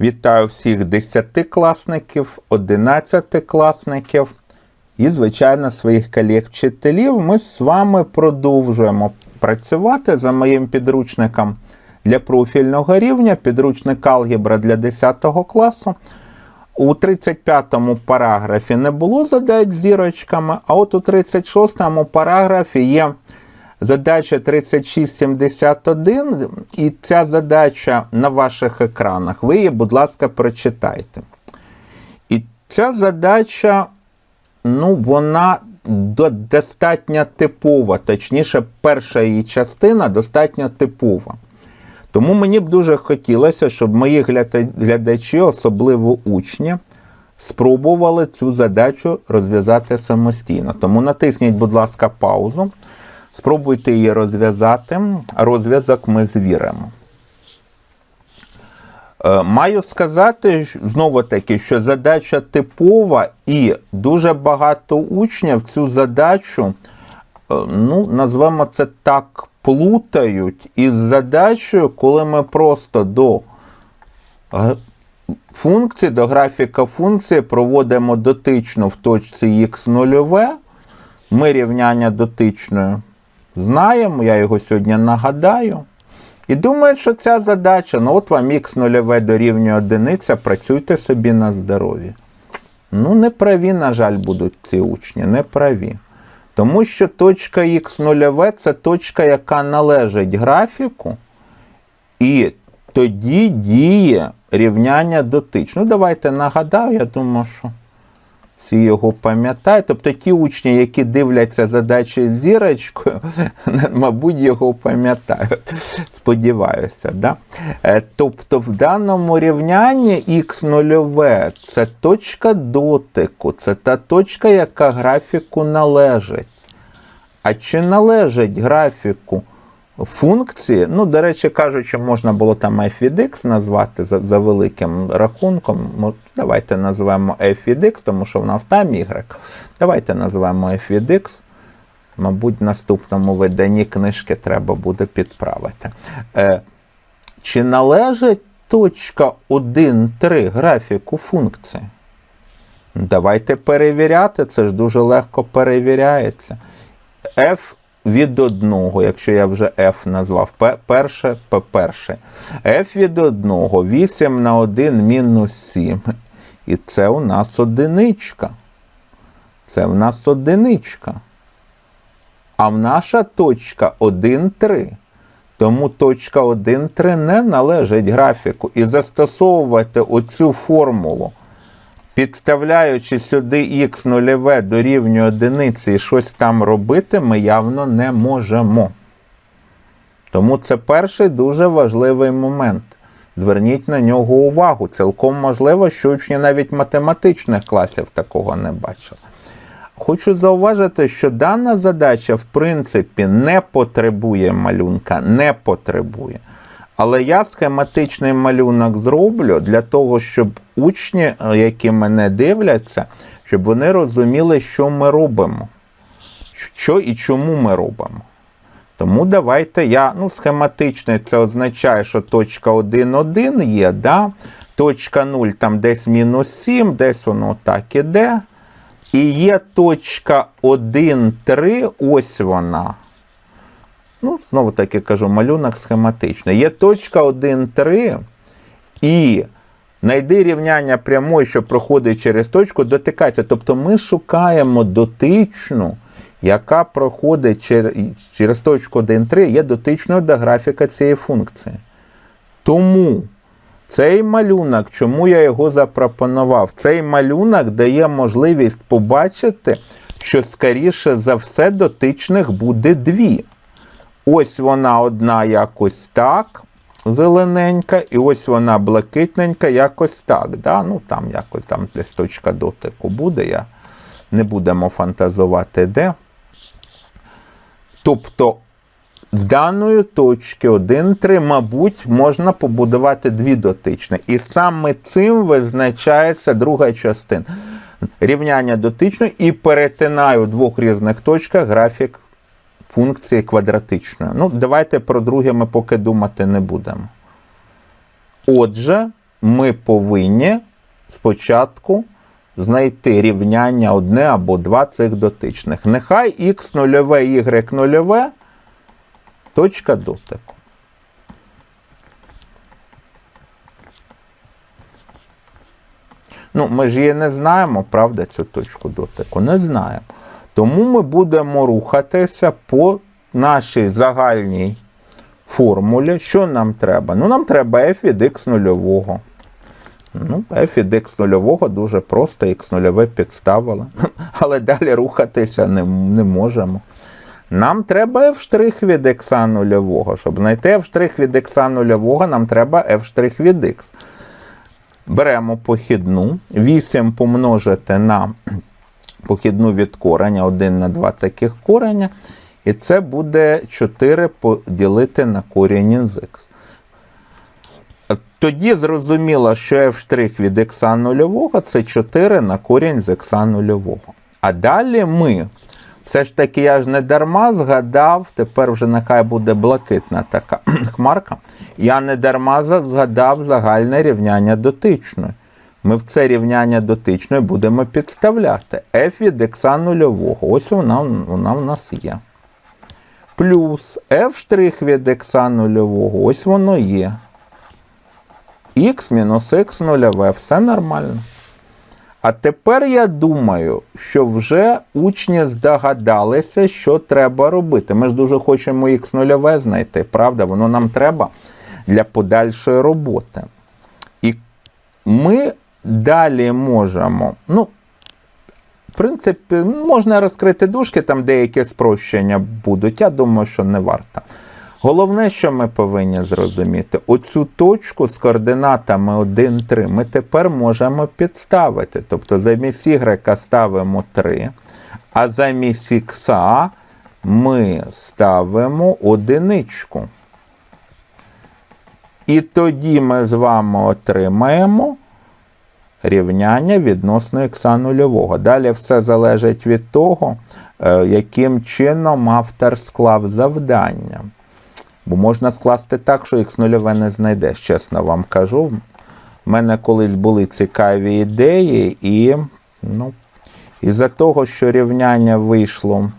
Вітаю всіх десятикласників, одинадцятикласників і, звичайно, своїх колег-вчителів. Ми з вами продовжуємо працювати за моїм підручником для профільного рівня, підручник алгебра для 10 класу. У 35-му параграфі не було задач з зірочками, а от у 36-му параграфі є задача 3671, і ця задача на ваших екранах. Ви її, будь ласка, прочитайте. І ця задача, ну, вона достатньо типова, точніше, перша її частина достатньо типова. Тому мені б дуже хотілося, щоб мої глядачі, особливо учні, спробували цю задачу розв'язати самостійно. Тому натисніть, будь ласка, паузу, спробуйте її розв'язати. Розв'язок ми звіримо. Е, Маю сказати знову таки, що задача типова, і дуже багато учнів цю задачу, е, ну, назвемо це так, плутають із задачею, коли ми просто до функції, до графіка функції проводимо дотичну в точці х нульове. Ми рівняння дотичною знаємо, я його сьогодні нагадаю. І думають, що ця задача, ну от вам х нульове дорівнює одиниця, працюйте собі на здоров'я. Ну, не праві, на жаль, будуть ці учні, не праві. Тому що точка х нульове це точка, яка належить графіку, і тоді діє рівняння дотично. Ну, давайте нагадаю, я думаю, що всі його пам'ятають. Тобто ті учні, які дивляться задачі зірочкою, мабуть, його пам'ятають. Сподіваюся. Да? Е, Тобто в даному рівнянні х нульове це точка дотику, це та точка, яка графіку належить. А чи належить графіку функції? Ну, до речі, кажучи, можна було там f від x назвати за, за великим рахунком. Давайте назвемо f від x, тому що в нас там y. Давайте назвемо f від x. Мабуть, в наступному виданні книжки треба буде підправити. Е, чи належить точка 1,3 графіку функції? Давайте перевіряти, це ж дуже легко перевіряється. f від одного, якщо я вже f назвав, перше по перше. f від одного, 8 на 1 мінус 7. І це у нас одиничка. Це в нас одиничка. А в наша точка 1,3. Тому точка 1,3 не належить графіку. І застосовувати оцю формулу, підставляючи сюди х нульове дорівнює одиниці і щось там робити, ми явно не можемо. Тому це перший дуже важливий момент. Зверніть на нього увагу. Цілком можливо, що учні навіть математичних класів такого не бачили. Хочу зауважити, що дана задача, в принципі, не потребує малюнка, не потребує. Але я схематичний малюнок зроблю для того, щоб учні, е, які мене дивляться, щоб вони розуміли, що ми робимо, що і чому ми робимо. Тому давайте я, ну, схематичний це означає, що точка 1,1 є, да? точка 0 там десь мінус 7, десь воно так іде. І є точка 1,3, ось вона. Ну, знову таки кажу, малюнок схематичний. Є точка 1,3 і знайди рівняння прямої, що проходить через точку, дотикається. Тобто ми шукаємо дотичну, яка проходить через, через точку 1,3, є дотичною до графіка цієї функції. Тому цей малюнок, чому я його запропонував? Цей малюнок дає можливість побачити, що скоріше за все дотичних буде дві. Ось вона одна якось так, зелененька, і ось вона блакитненька, якось так. Да? Ну, там якось там десь точка дотику буде. Я не будемо фантазувати де. Тобто з даної точки 1,3, мабуть, можна побудувати дві дотичні. І саме цим визначається друга частина. Рівняння дотичної і перетинаю у двох різних точках графік функції квадратичної. Ну, давайте про друге ми поки думати не будемо. Отже, ми повинні спочатку знайти рівняння одне або два цих дотичних. Нехай х нульове, y нульове точка дотику. Ну, ми ж її не знаємо, правда, цю точку дотику? Не знаємо. Тому ми будемо рухатися по нашій загальній формулі. Що нам треба? Ну, нам треба f від x нульового. Ну, f від x нульового дуже просто, x нульове підставили. Але далі рухатися не, не можемо. Нам треба f' від x нульового. Щоб знайти f' від x нульового, нам треба f' від x. Беремо похідну, 8 помножити на похідну від кореня, 1 на 2 таких кореня. І це буде 4 поділити на корінь із х. Тоді зрозуміло, що f' від x нульового це 4 на корінь з x нульового. А далі ми, все ж таки, я ж не дарма згадав, тепер вже нехай буде блакитна така хмарка. Я не дарма згадав загальне рівняння дотичної. Ми в це рівняння дотичної будемо підставляти f від x нульового. Ось вона, вона в нас є. Плюс f' від x нульового, ось воно є. Х мінус х нульове, все нормально. А тепер я думаю, що вже учні здогадалися, що треба робити. Ми ж дуже хочемо х нульове знайти, правда? Воно нам треба для подальшої роботи. І ми далі можемо, ну, в принципі, можна розкрити дужки, там деякі спрощення будуть. Я думаю, що не варто. Головне, що ми повинні зрозуміти, оцю точку з координатами 1, 3 ми тепер можемо підставити. Тобто замість y ставимо 3, а замість х ми ставимо одиничку. І тоді ми з вами отримаємо рівняння відносно х нульового. Далі все залежить від того, е, яким чином автор склав завдання. Бо можна скласти так, що х нульове не знайдеш, чесно вам кажу. У мене колись були цікаві ідеї, і ну, із-за того, що рівняння вийшло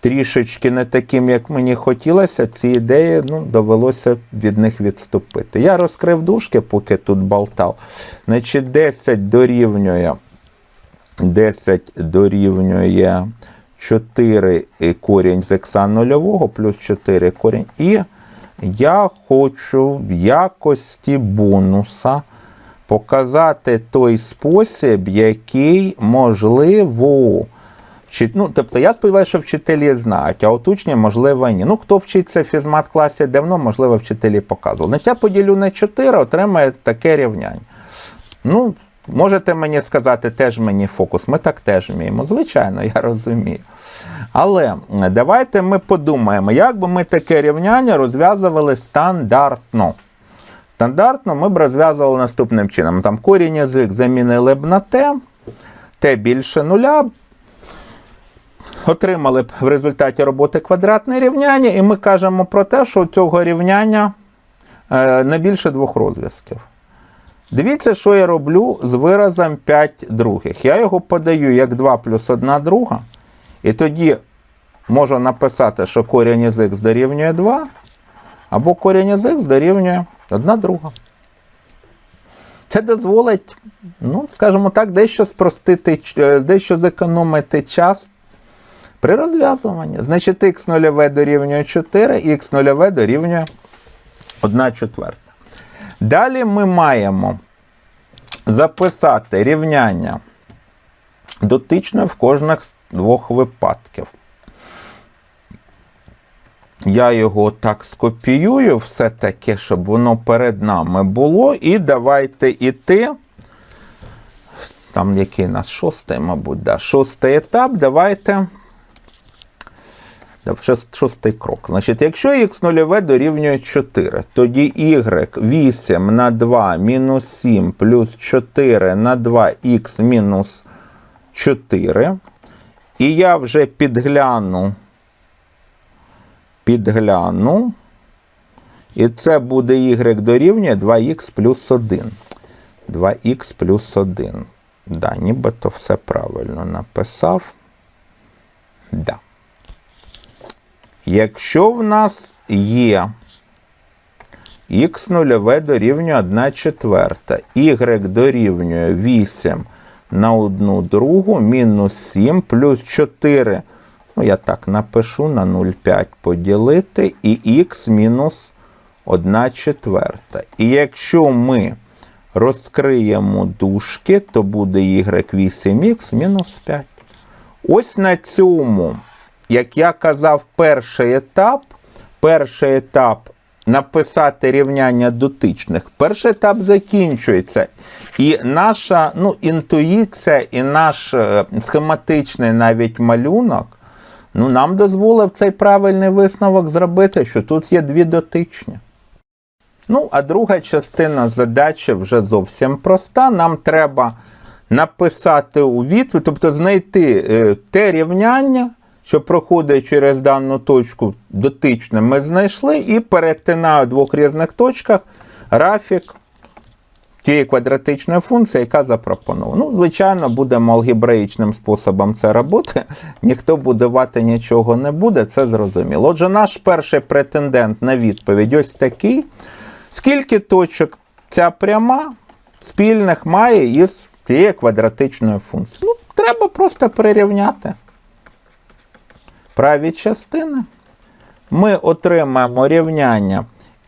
трішечки не таким, як мені хотілося, ці ідеї ну, довелося від них відступити. Я розкрив дужки, поки тут болтав. Значить, 10 дорівнює 10 дорівнює 4 корінь з х нульового плюс 4 корінь. І я хочу в якості бонуса показати той спосіб, який можливо. Ну, Тобто я сподіваюся, що вчителі знають, а от учні, можливо, ні. Ну, хто вчиться в фізмат-класі давно, можливо, вчителі показували. Значить, я поділю на 4, отримає таке рівняння. Ну, Можете мені сказати, теж мені фокус. Ми так теж вміємо. Звичайно, я розумію. Але давайте ми подумаємо, як би ми таке рівняння розв'язували стандартно. Стандартно ми б розв'язували наступним чином. Там корінь язик замінили б на t, t більше нуля. Отримали б в результаті роботи квадратне рівняння, і ми кажемо про те, що у цього рівняння е, не більше двох розв'язків. Дивіться, що я роблю з виразом 5 других. Я його подаю як 2 плюс 1 друга. І тоді можу написати, що корінь із х дорівнює 2, або корінь із х дорівнює 1 друга. Це дозволить, ну, скажімо так, дещо спростити, е, дещо зекономити час при розв'язуванні. Значить, х 0 дорівнює 4, х 0 дорівнює 1 четверта. Далі ми маємо записати рівняння дотичне в кожних з двох випадків. Я його так скопіюю, все-таки, щоб воно перед нами було. І давайте іти. Там який у нас шостий, мабуть, да. шостий етап. Давайте Шостий крок. Значить, Якщо х0 дорівнює 4, тоді y 8 на 2 мінус 7 плюс 4 на 2х мінус 4. І я вже підгляну, підгляну, І це буде y дорівнює 2х плюс 1. 2х плюс 1. Да, нібито все правильно написав. Да. Якщо в нас є х нульове дорівнює 1 четверта, y дорівнює 8 на 1 другу, мінус 7 плюс 4. Ну, я так напишу на 0,5 поділити, і х мінус 1 четверта. І якщо ми розкриємо дужки, то буде y8х мінус 5. Ось на цьому, як я казав, перший етап, перший етап написати рівняння дотичних, перший етап закінчується. І наша ну, інтуїція, і наш е, схематичний навіть малюнок ну, нам дозволив цей правильний висновок зробити, що тут є дві дотичні. Ну, а друга частина задачі вже зовсім проста. Нам треба написати у відповідь, тобто знайти е, те рівняння, що проходить через дану точку дотичне, ми знайшли, і перетинаю в двох різних точках графік тієї квадратичної функції, яка запропонована. Ну, звичайно, будемо алгебраїчним способом це робити. Ніхто будувати нічого не буде, це зрозуміло. Отже, наш перший претендент на відповідь ось такий. Скільки точок ця пряма спільних має із цією квадратичною функцією? Ну, треба просто прирівняти праві частини. Ми отримаємо рівняння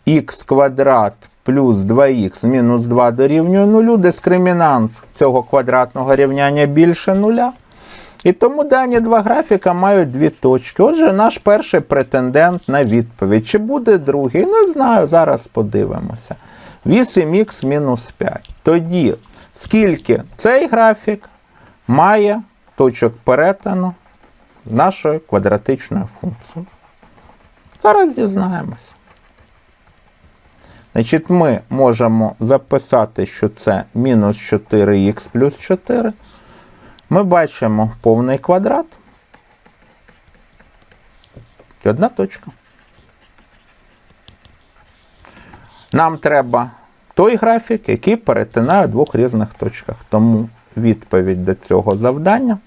х квадрат плюс 2х мінус 2 дорівнює 0. Дискримінант цього квадратного рівняння більше нуля. І тому дані два графіка мають дві точки. Отже, наш перший претендент на відповідь. Чи буде другий? Не знаю, зараз подивимося. 8х мінус 5. Тоді, скільки цей графік має точок перетину з нашою квадратичною функцією? Зараз дізнаємося. Значить, ми можемо записати, що це мінус 4х плюс 4. Ми бачимо повний квадрат. І одна точка. Нам треба той графік, який перетинає в двох різних точках. Тому відповідь до цього завдання.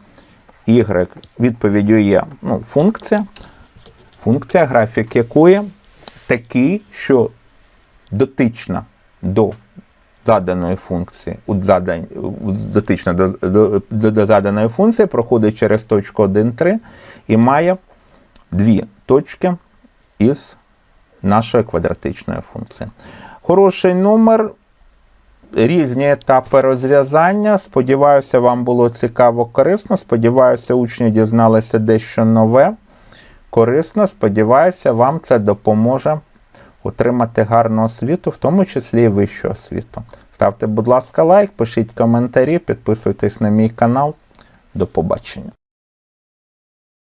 Y відповіддю є ну, функція. Функція, графік якої такий, що дотична до заданої функції, задан... дотична до, до, до, до заданої функції, проходить через точку 1, 3 і має дві точки із нашої квадратичної функції. Хороший номер, різні етапи розв'язання. Сподіваюся, вам було цікаво, корисно. Сподіваюся, учні дізналися дещо нове. Корисно, сподіваюся, вам це допоможе отримати гарну освіту, в тому числі і вищу освіту. Ставте, будь ласка, лайк, пишіть коментарі, підписуйтесь на мій канал. До побачення.